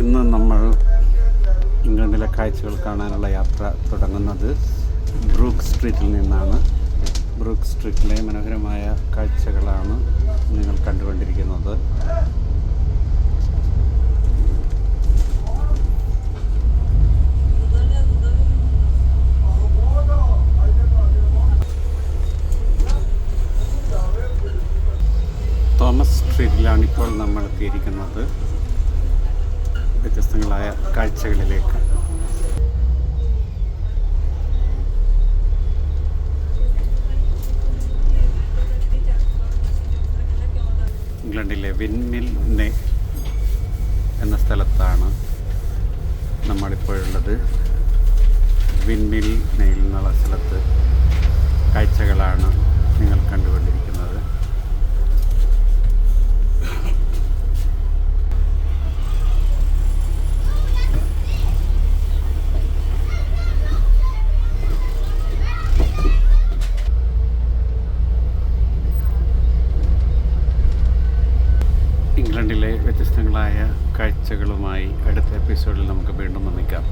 ഇന്ന് നമ്മൾ ഇംഗ്ലണ്ടിലെ കാഴ്ചകൾ കാണാനുള്ള യാത്ര തുടങ്ങുന്നത് ബ്രൂക്ക് സ്ട്രീറ്റിൽ നിന്നാണ്. ബ്രൂക്ക് സ്ട്രീറ്റിലെ മനോഹരമായ കാഴ്ചകളാണ് നിങ്ങൾ കണ്ടുകൊണ്ടിരിക്കുന്നത്. തോമസ് സ്ട്രീറ്റിലാണ് ഇപ്പോൾ നമ്മൾ എത്തിയിരിക്കുന്നത്. വ്യത്യസ്തങ്ങളായ കാഴ്ചകളിലേക്ക്. ഇംഗ്ലണ്ടിലെ വിൻമിൽ നെ എന്ന സ്ഥലത്താണ് നമ്മളിപ്പോഴുള്ളത്. വിൻമിൽ നെയിൽ എന്നുള്ള സ്ഥലത്ത് കാഴ്ചകളാണ് നിങ്ങൾ കണ്ടുകൊണ്ടിരിക്കുന്നത് ഇംഗ്ലണ്ടിലെ വ്യത്യസ്തങ്ങളായ കാഴ്ചകളുമായി അടുത്ത എപ്പിസോഡിൽ നമുക്ക് വീണ്ടും ഒന്നിക്കാം.